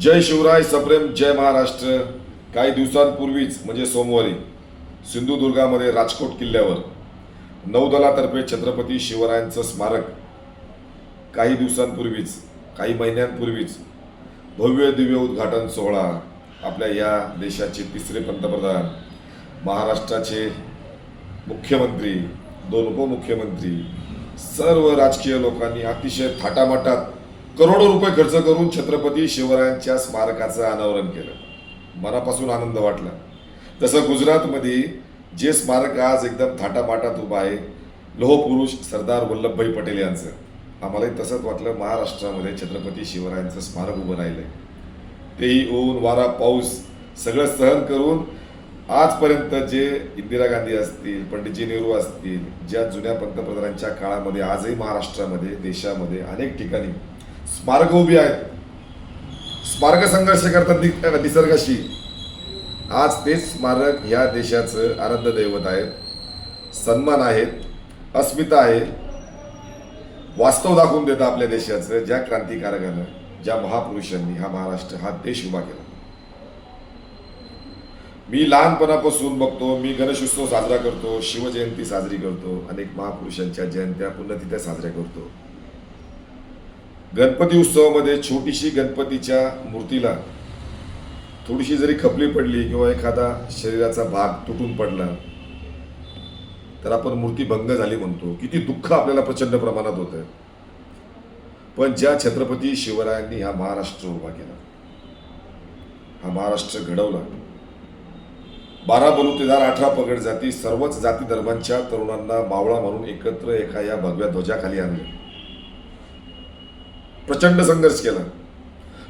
जय शिवराय सप्रेम जय महाराष्ट्र. काही दिवसांपूर्वीच म्हणजे सोमवारी सिंधुदुर्गामध्ये राजकोट किल्ल्यावर नौदलातर्फे छत्रपती शिवरायांचं स्मारक. काही दिवसांपूर्वीच काही महिन्यांपूर्वीच भव्य दिव्य उद्घाटन सोहळा आपल्या या देशाचे तिसरे पंतप्रधान महाराष्ट्राचे मुख्यमंत्री दोन उपमुख्यमंत्री सर्व राजकीय लोकांनी अतिशय थाटामाटात करोडो रुपये खर्च करून छत्रपती शिवरायांच्या स्मारकाचं अनावरण केलं. मनापासून आनंद वाटला. तसं गुजरातमध्ये जे स्मारक आज एकदम थाटामाटात उभं आहे लोहपुरुष सरदार वल्लभभाई पटेल यांचं आम्हालाही तसंच वाटलं महाराष्ट्रामध्ये छत्रपती शिवरायांचं स्मारक उभं राहिलंय. तेही ऊन वारा पाऊस सगळं सहन करून आजपर्यंत जे इंदिरा गांधी असतील पंडितजी नेहरू असतील ज्या जुन्या पंतप्रधानांच्या काळामध्ये आजही महाराष्ट्रामध्ये देशामध्ये अनेक ठिकाणी स्मारक उभी आहेत. स्मारक संघर्ष करतात निसर्गाशी. आज तेच स्मारक ह्या देशाचं आराध्य दैवत आहे सन्मान आहेत. अस्मिता आहे. वास्तव दाखवून देतं आपल्या देशाचं ज्या क्रांतिकारकानं ज्या महापुरुषांनी हा महाराष्ट्र हा देश उभा केला. मी लहानपणापासून बघतो मी गणेशोत्सव साजरा करतो शिवजयंती साजरी करतो अनेक महापुरुषांच्या जयंत्या पुण्यतिथ्या साजऱ्या करतो. गणपती उत्सवामध्ये छोटीशी गणपतीच्या मूर्तीला थोडीशी जरी खपली पडली किंवा एखादा शरीराचा भाग तुटून पडला तर आपण मूर्ती भंग झाली म्हणतो. किती दुःख आपल्याला प्रचंड प्रमाणात होतं पण ज्या छत्रपती शिवरायांनी हा महाराष्ट्र उभा केला हा महाराष्ट्र घडवला बारा बलुतेदार अठरा पगड जाती सर्वच जाती धर्मांच्या तरुणांना मावळा म्हणून एकत्र एका या भगव्या ध्वजाखाली आणले. प्रचंड संघर्ष केला.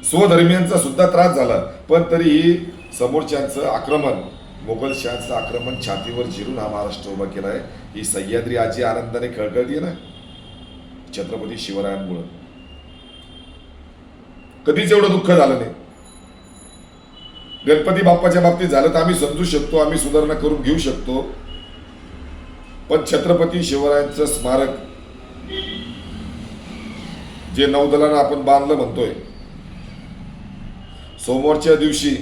स्वधर्मियांचा सुद्धा त्रास झाला. पण तरीही समोरच्यांचं आक्रमण मोगलशांचं आक्रमण छातीवर झिरून हा महाराष्ट्र उभा केला आहे ही सह्याद्री आजी आनंदाने खळखळतीये ना? छत्रपती शिवरायांमुळं. कधीच एवढं दुःख झालं नाही. गणपती बाप्पाच्या बाबतीत झालं तर आम्ही समजू शकतो आम्ही सुधारणा करून घेऊ शकतो. पण छत्रपती शिवरायांचं स्मारक जे नौदलानं आपण बांधलं म्हणतोय सोमवारच्या दिवशी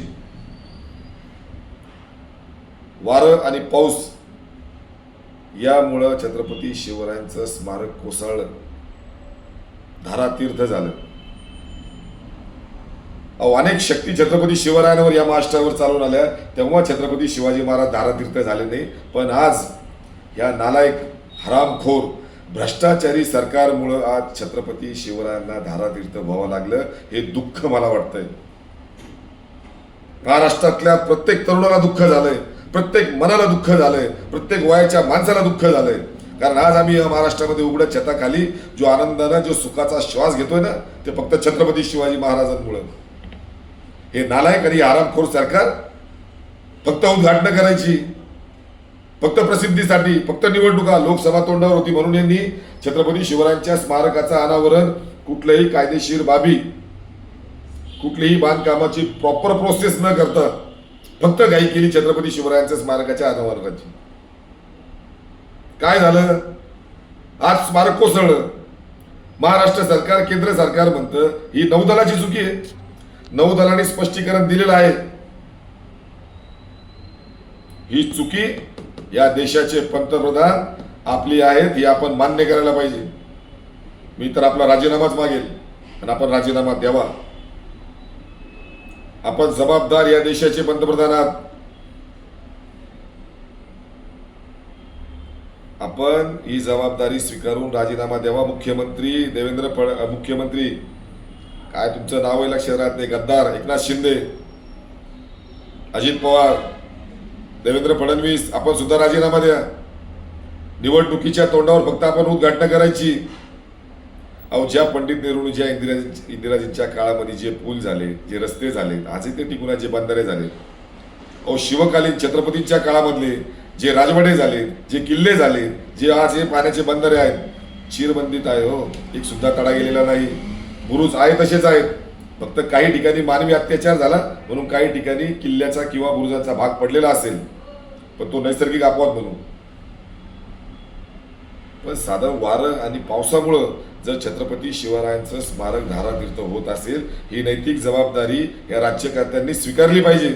वारं आणि पाऊस यामुळं छत्रपती शिवरायांचं स्मारक कोसळलं. धारातीर्थ झालं. अहो अनेक शक्ती छत्रपती शिवरायांवर या महाराष्ट्रावर चालून आल्या. तेव्हा छत्रपती शिवाजी महाराज धारातीर्थ झाले नाही. पण आज या नालायक हरामखोर भ्रष्टाचारी सरकारमुळं आज छत्रपती शिवरायांना धारातीर्थ व्हावं लागलं हे दुःख मला वाटतंय. महाराष्ट्रातल्या प्रत्येक तरुणाला दुःख झालंय प्रत्येक मनाला दुःख झालंय प्रत्येक वयाच्या माणसाला दुःख झालंय. कारण आज आम्ही या महाराष्ट्रामध्ये उघड्या छताखाली जो आनंदानं जो सुखाचा श्वास घेतोय ना ते फक्त छत्रपती शिवाजी महाराजांमुळं. हे नालायक आणि आरामखोर सरकार फक्त उद्घाटनं करायची. फक्त प्रसिद्धीसाठी फक्त निवडणुका लोकसभा तोंडावर होती म्हणून यांनी छत्रपती शिवरायांच्या स्मारकाचं अनावरण कुठल्याही कायदेशीर बाबी कुठलीही बांधकामाची प्रॉपर प्रोसेस न करता फक्त घाई केली छत्रपती शिवरायांच्या स्मारकाच्या अनावरणाची. काय झालं? आज स्मारक कोसळलं महाराष्ट्र सरकार केंद्र सरकार म्हणतं ही नौदलाची चुकी आहे. नौदलाने स्पष्टीकरण दिलेलं आहे. ही चुकी या देशाचे पंतप्रधान आपली आहेत हे आपण मान्य करायला पाहिजे. मी तर आपला राजीनामाच मागेल आणि आपण राजीनामा द्यावा. आपण जबाबदार या देशाचे पंतप्रधान आहात. आपण ही जबाबदारी स्वीकारून राजीनामा द्यावा मुख्यमंत्री देवेंद्र फड मुख्यमंत्री. काय तुमचं नावही लक्षात राहत नाही गद्दार एकनाथ शिंदे अजित पवार. देवेंद्र फडणवीस आपण सुद्धा राजीनामा द्या. निवडणुकीच्या तोंडावर फक्त आपण उद्घाटन करायची. अहो ज्या पंडित नेहरूने ज्या इंदिराजी इंदिराजींच्या काळामध्ये जे पूल झाले जे रस्ते झाले आजही ते टिकून बंधारे झाले. अहो शिवकालीन छत्रपतींच्या काळामधले जे राजवाडे झाले जे किल्ले झाले जे आज हे पाण्याचे बंधारे आहेत चिरबंदीत आहे हो. एक सुद्धा तडा गेलेला नाही. बुरुज आहे तसेच आहेत. फक्त काही ठिकाणी मानवी अत्याचार झाला म्हणून काही ठिकाणी किल्ल्याचा किंवा बुरुजाचा भाग पडलेला असेल. पण तो नैसर्गिक अपवाद म्हणून पण साधं वारं आणि पावसामुळं जर छत्रपती शिवरायांचं स्मारक धारातीर्थ होत असेल ही नैतिक जबाबदारी या राज्यकर्त्यांनी स्वीकारली पाहिजे.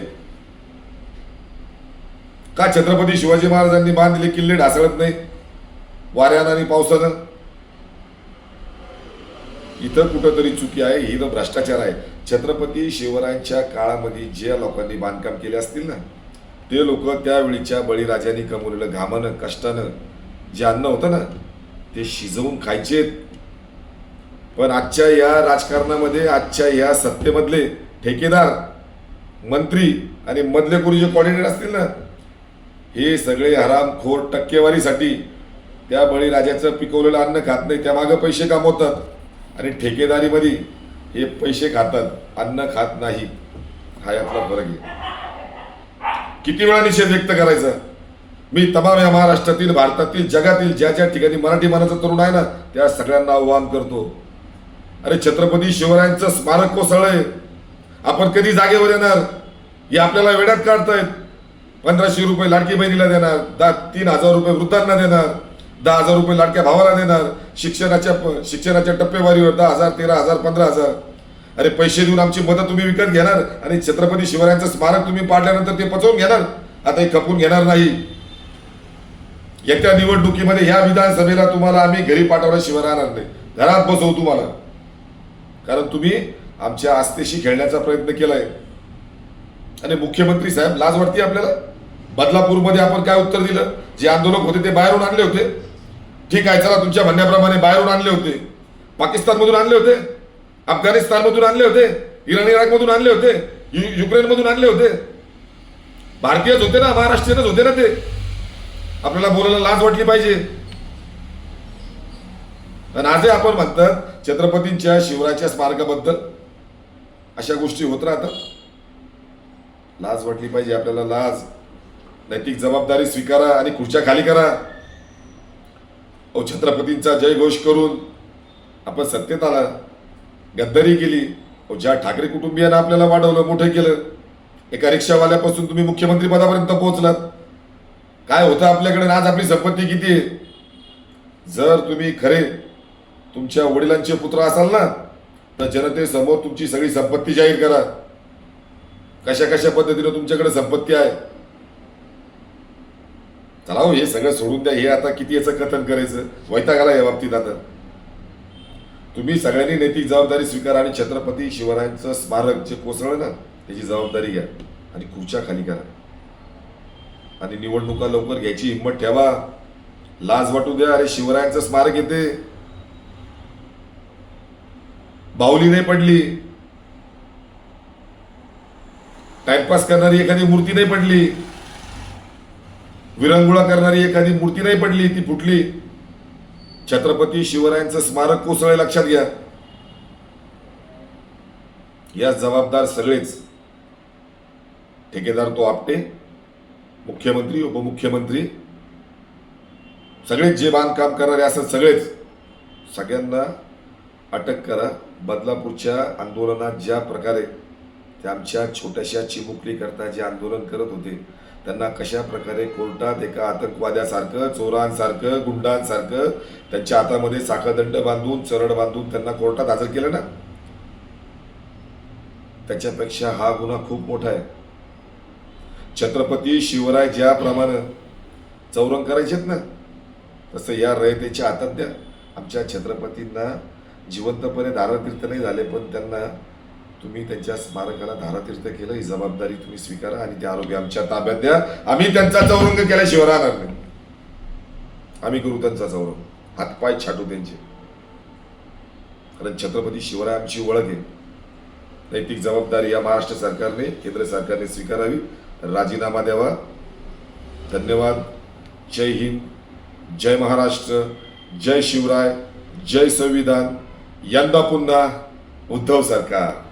का छत्रपती शिवाजी महाराजांनी बांधलेले किल्ले ढासळत नाही? वाऱ्यानं आणि पावसानं? इथं कुठंतरी चुकी आहे ही तर भ्रष्टाचार आहे. छत्रपती शिवरायांच्या काळामध्ये ज्या लोकांनी बांधकाम केले असतील ना ते लोक त्यावेळीच्या बळीराजांनी कमवलेलं घामानं कष्टानं जे अन्न होतं ना ते शिजवून खायचेत. पण आजच्या या राजकारणामध्ये आजच्या या सत्तेमधले ठेकेदार मंत्री आणि मधले कुणी जे कॉर्डिनेटर असतील ना हे सगळे हरामखोर टक्केवारीसाठी त्या बळीराजाचं पिकवलेलं अन्न खात नाही त्यामागं पैसे कमवतात. आणि ठेकेदारीमध्ये हे पैसे खातात अन्न खात नाही. हा यातला फरक आहे. किती वेळा निषेध व्यक्त करायचा? मी तमाम या महाराष्ट्रातील भारतातील जगातील ज्या ज्या ठिकाणी मराठी मानाचा तरुण आहे ना त्या सगळ्यांना आव्हान करतो. अरे छत्रपती शिवरायांचं स्मारक कोसळलंय. आपण कधी जागेवर येणार? हे आपल्याला वेड्यात काढतायत. पंधराशे रुपये लाडकी बहिणीला देणार दहा तीन हजार रुपये वृद्धांना देणार दहा हजार रुपये लाडक्या भावाला देणार शिक्षणाच्या प- शिक्षणाच्या टप्पेवारीवर दहा हजार तेरा हजार पंधरा हजार. अरे पैसे देऊन आमची मदत तुम्ही विकत घेणार आणि छत्रपती शिवरायांचं स्मारक तुम्ही पाडल्यानंतर ते पचवून घेणार. आता हे खपून घेणार नाही. येत्या निवडणुकीमध्ये ह्या विधानसभेला तुम्हाला आम्ही घरी पाठवल्याशिवाय राहणार नाही. घरात बसवू तुम्हाला. कारण तुम्ही आमच्या आस्थेशी खेळण्याचा प्रयत्न केलाय. आणि मुख्यमंत्री साहेब लाज वाटते आपल्याला? बदलापूरमध्ये आपण काय उत्तर दिलं? जे आंदोलक होते ते बाहेरून आणले होते. ठीक आहे चला तुमच्या म्हणण्याप्रमाणे बाहेरून आणले होते. पाकिस्तानमधून आणले होते. अफगाणिस्तानमधून आणले होते इराण इराकमधून आणले होते यु- युक्रेनमधून आणले होते. भारतीयच होते ना महाराष्ट्रीयनच होते ना ते. आपल्याला बोलायला लाज वाटली पाहिजे. आणि आजही आपण म्हणतात छत्रपतींच्या शिवराच्या स्मारकाबद्दल अशा गोष्टी होत राहतात. लाज वाटली पाहिजे आपल्याला लाज. नैतिक जबाबदारी स्वीकारा आणि खुर्च्या खाली करा. अहो छत्रपतींचा जयघोष करून आपण सत्तेत आला. गद्दारी केली. ज्या ठाकरे कुटुंबियांना आपल्याला वाढवलं मोठं केलं एका रिक्षावाल्यापासून तुम्ही मुख्यमंत्री पदापर्यंत पोहोचलात. काय होतं आपल्याकडे? आज आपली संपत्ती किती आहे? जर तुम्ही खरे तुमच्या वडिलांचे पुत्र असाल ना तर जनतेसमोर तुमची सगळी संपत्ती जाहीर करा. कशा कशा पद्धतीनं तुमच्याकडे संपत्ती आहे? चला हो हे सगळं सोडून द्या. हे आता किती याचं कथन करायचं? वैतागाला या बाबतीत आता. तुम्ही सगळ्यांनी नैतिक जबाबदारी स्वीकारा आणि छत्रपती शिवरायांचं स्मारक जे कोसळलं ना त्याची जबाबदारी घ्या आणि खुर्च्या खाली करा. आणि निवडणुका लवकर घ्यायची हिंमत ठेवा. लाज वाटू द्या अरे शिवरायांचं स्मारक येते. बाहुली नाही पडली. टाइमपास करणारी एखादी मूर्ती नाही पडली. विरंगुळा करणारी एखादी मूर्ती नाही पडली ती फुटली. छत्रपती शिवरायांचं स्मारक कोसळे लक्षात घ्या. या जबाबदार सगळेच ठेकेदार तो आपटे मुख्यमंत्री उपमुख्यमंत्री सगळेच जे बांधकाम करणारे असं सगळेच सगळ्यांना अटक करा. बदलापूरच्या आंदोलनात ज्या प्रकारे ते आमच्या छोट्याशा चिमुकली करता जे आंदोलन करत होते त्यांना कशा प्रकारे कोर्टात एका आतंकवाद्यासारखं चोरांसारखं गुंडांसारखं त्यांच्या हातामध्ये साखरदंड बांधून चरड बांधून त्यांना कोर्टात हजर केलं ना? त्याच्यापेक्षा हा गुन्हा खूप मोठा आहे. छत्रपती शिवराय ज्याप्रमाणे चौरंग करायचेत ना तसं या रयतेच्या हातात द्या आमच्या छत्रपतींना जिवंतपणे दारतीर्थ नाही झाले पण त्यांना तुम्ही त्यांच्या स्मारकाला धारातीर्थ केलं ही जबाबदारी तुम्ही स्वीकारा आणि ते आरोग्य आमच्या ताब्यात द्या. आम्ही त्यांचा चौरंग केल्याशिवाय राहणार नाही आम्ही करू त्यांचा चौरंग हातपाय छाटू त्यांचे. कारण छत्रपती शिवराय आमची ओळख आहे. नैतिक जबाबदारी या महाराष्ट्र सरकारने केंद्र सरकारने स्वीकारावी. राजीनामा द्यावा. धन्यवाद. जय हिंद. जय महाराष्ट्र. जय शिवराय. जय संविधान. यंदा पुन्हा उद्धव सरकार.